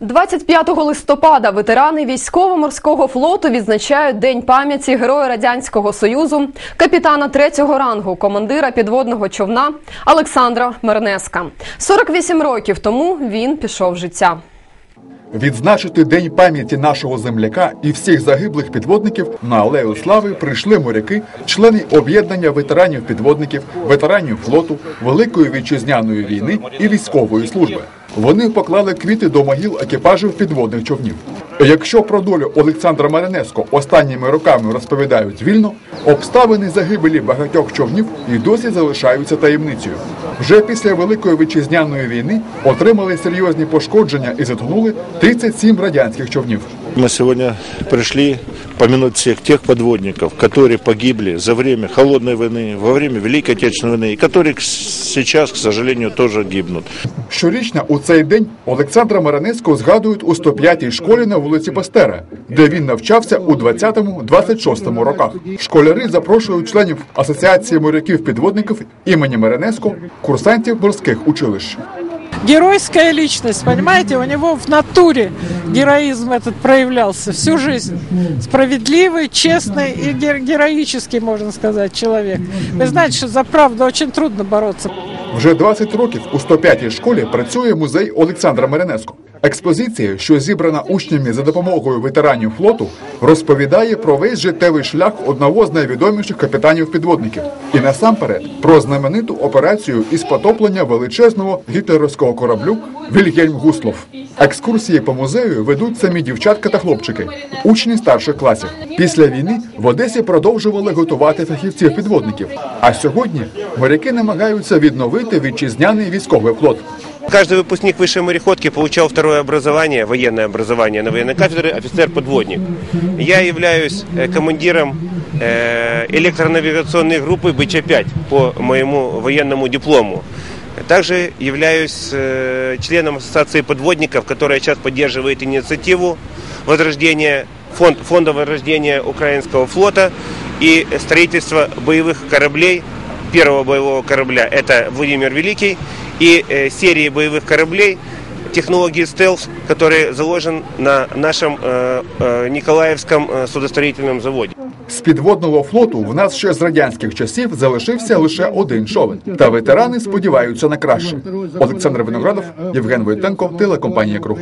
25 листопада ветерани військово-морського флоту відзначають День пам'яті Героя Радянського Союзу, капітана третього рангу, командира підводного човна Олександра Мернеска. 48 років тому він пішов життя. Відзначити День пам'яті нашого земляка і всіх загиблих підводників на Алею Слави прийшли моряки, члени об'єднання ветеранів підводників, ветеранів флоту, Великої вітчизняної війни і військової служби. Вони поклали квіти до могіл екіпажів підводних човнів. Якщо про долю Олександра Маринеско останніми роками розповідають вільно, обставини загибелі багатьох човнів і досі залишаються таємницею. Вже після Великої вітчизняної війни отримали серйозні пошкодження і затонули 37 радянських човнів Мы сегодня пришли помянуть всех тех подводников, которые погибли за время холодной войны, во время Великой Отечественной войны, и которые к- сейчас, к сожалению, тоже гибнут. Щорічно у цей день Олександра Маринеско згадують у 105-й школі на вулиці Пастера, де він навчався у 20-26 роках. Школяри запрошують членів Асоціації моряків-підводників імені Маринеско, курсантів морських училищ. Геройская личность, понимаете, у него в натуре героизм этот проявлялся всю жизнь. Справедливый, честный и гер- героический, можно сказать, человек. Вы знаете, что за правду очень трудно бороться. Вже 20 років у 105-й школі працює музей Олександра Маринеско. Експозиція, що зібрана учнями за допомогою ветеранів флоту, розповідає про весь життєвий шлях одного з найвідоміших капітанів підводників і насамперед про знамениту операцію із потоплення величезного гітлерівського кораблю Вільгельм Гуслов. Екскурсії по музею ведуть самі дівчатка та хлопчики, учні старших класів. Після війни в Одесі продовжували готувати фахівців підводників. А сьогодні моряки намагаються відновити вітчизняний військовий флот. Каждый выпускник высшей мореходки получал второе образование, военное образование на военной кафедре, офицер-подводник. Я являюсь э, командиром э, электронавигационной группы БЧ-5 по моему военному диплому. Также являюсь э, членом Ассоциации подводников, которая сейчас поддерживает инициативу возрождения, фонд, фонда возрождения украинского флота и строительства боевых кораблей первого боевого корабля это Владимир Великий и э, серии боевых кораблей технологии стелс, который заложен на нашем э, э, Николаевском э, судостроительном заводе. З підводного флоту в нас ще з радянських часів залишився лише один човен. Та ветерани сподіваються на краще. Олександр Виноградов, Євген Войтенко, телекомпанія Круг.